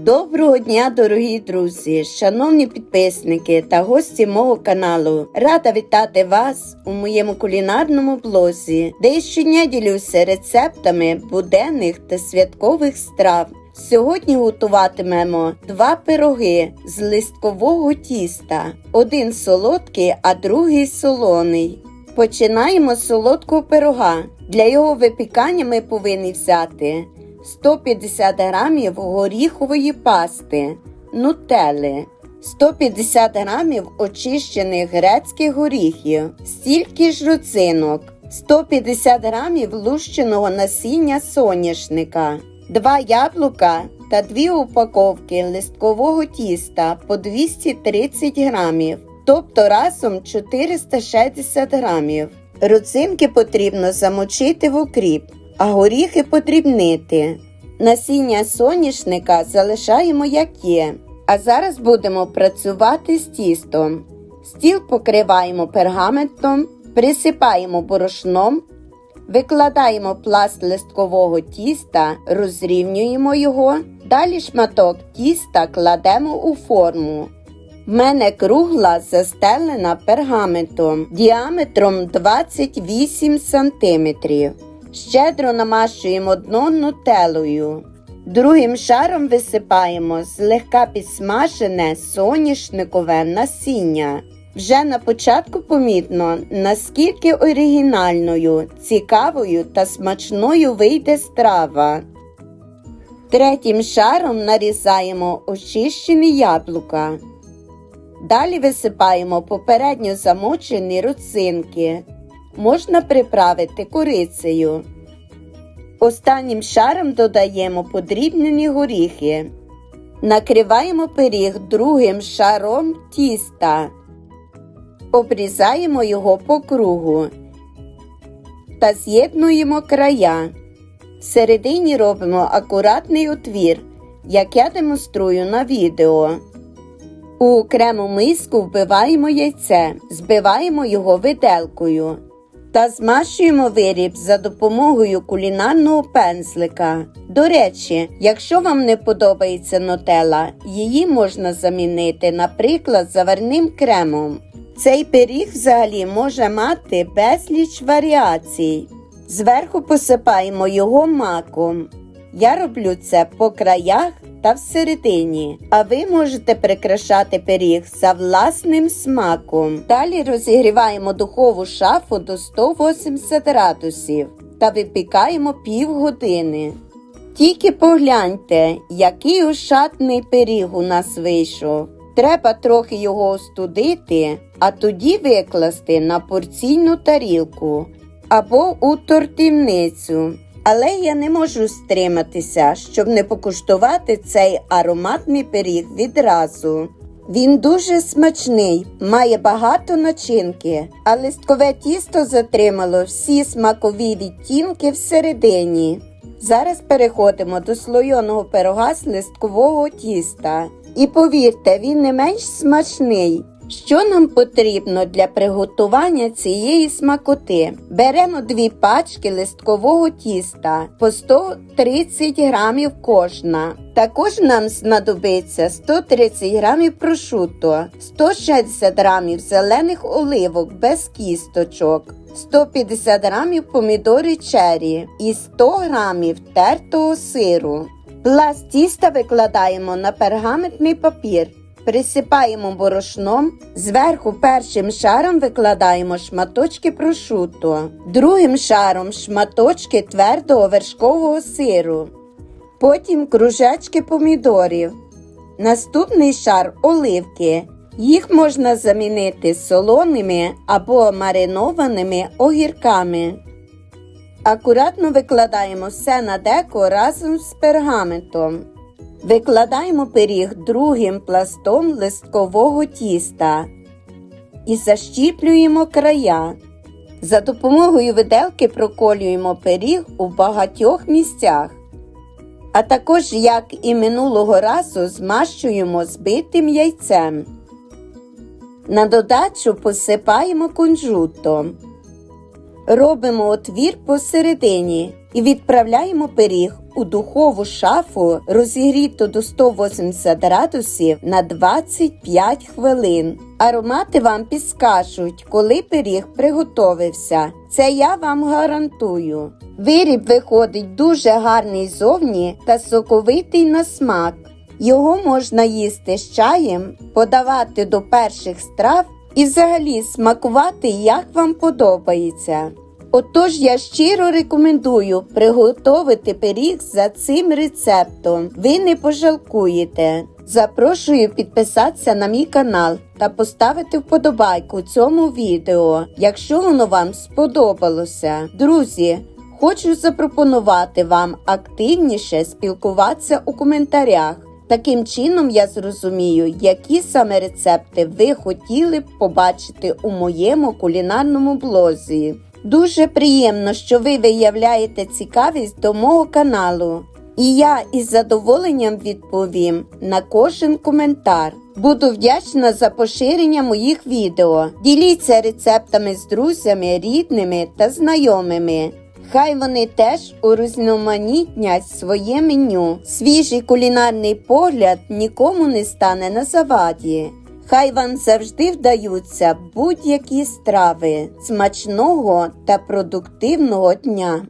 Доброго дня, дорогі друзі, шановні підписники та гості мого каналу. Рада вітати вас у моєму кулінарному блозі, де я щодня ділюся рецептами буденних та святкових страв. Сьогодні готуватимемо два пироги з листкового тіста, один солодкий, а другий солоний. Починаємо з солодкого пирога. Для його випікання ми повинні взяти 150 грамів горіхової пасти, нутели, 150 грамів очищених грецьких горіхів, стільки ж роцинок, 150 грамів лущеного насіння соняшника, 2 яблука та 2 упаковки листкового тіста по 230 грамів, тобто разом 460 грамів. Роцинки потрібно замочити в окріп а горіхи подрібнити. Насіння соняшника залишаємо як є. А зараз будемо працювати з тістом. Стіл покриваємо пергаментом, присипаємо борошном, викладаємо пласт листкового тіста, розрівнюємо його. Далі шматок тіста кладемо у форму. В мене кругла застелена пергаментом діаметром 28 см. Щедро намащуємо дно нутелою. Другим шаром висипаємо злегка підсмажене соняшникове насіння. Вже на початку помітно, наскільки оригінальною, цікавою та смачною вийде страва. Третім шаром нарізаємо очищені яблука. Далі висипаємо попередньо замочені руцинки можна приправити корицею. Останнім шаром додаємо подрібнені горіхи. Накриваємо пиріг другим шаром тіста, обрізаємо його по кругу та з'єднуємо края. Всередині робимо акуратний отвір, як я демонструю на відео. У окрему миску вбиваємо яйце, збиваємо його виделкою та змащуємо виріб за допомогою кулінарного пензлика. До речі, якщо вам не подобається нотела, її можна замінити, наприклад, заварним кремом. Цей пиріг взагалі може мати безліч варіацій. Зверху посипаємо його маком. Я роблю це по краях та всередині, а ви можете прикрашати пиріг за власним смаком. Далі розігріваємо духову шафу до 180 градусів та випікаємо півгодини. Тільки погляньте, який ошатний пиріг у нас вийшов. Треба трохи його остудити, а тоді викласти на порційну тарілку або у тортівницю. Але я не можу стриматися, щоб не покуштувати цей ароматний пиріг відразу. Він дуже смачний, має багато начинки, а листкове тісто затримало всі смакові відтінки всередині. Зараз переходимо до слойоного пирога з листкового тіста. І повірте, він не менш смачний. Що нам потрібно для приготування цієї смакоти? Беремо дві пачки листкового тіста по 130 грамів кожна. Також нам знадобиться 130 грамів прошуто, 160 грамів зелених оливок без кісточок. 150 грамів помідори чері і 100 грамів тертого сиру. Пласт тіста викладаємо на пергаментний папір. Присипаємо борошном, зверху першим шаром викладаємо шматочки прошуто, другим шаром шматочки твердого вершкового сиру, потім кружечки помідорів. Наступний шар оливки. Їх можна замінити солоними або маринованими огірками. Акуратно викладаємо все на деко разом з пергаментом. Викладаємо пиріг другим пластом листкового тіста і защіплюємо края. За допомогою виделки проколюємо пиріг у багатьох місцях. А також, як і минулого разу, змащуємо збитим яйцем. На додачу посипаємо кунжутом. Робимо отвір посередині і відправляємо пиріг у духову шафу, розігріту до 180 градусів на 25 хвилин. Аромати вам підскажуть, коли пиріг приготовився. Це я вам гарантую. Виріб виходить дуже гарний зовні та соковитий на смак. Його можна їсти з чаєм, подавати до перших страв і взагалі смакувати, як вам подобається. Отож я щиро рекомендую приготувати пиріг за цим рецептом. Ви не пожалкуєте. Запрошую підписатися на мій канал та поставити вподобайку цьому відео, якщо воно вам сподобалося. Друзі, хочу запропонувати вам активніше спілкуватися у коментарях. Таким чином я зрозумію, які саме рецепти ви хотіли б побачити у моєму кулінарному блозі. Дуже приємно, що ви виявляєте цікавість до мого каналу. І я із задоволенням відповім на кожен коментар. Буду вдячна за поширення моїх відео. Діліться рецептами з друзями, рідними та знайомими. Хай вони теж урізноманітнять своє меню. Свіжий кулінарний погляд нікому не стане на заваді. Хай вам завжди вдаються будь-які страви. Смачного та продуктивного дня!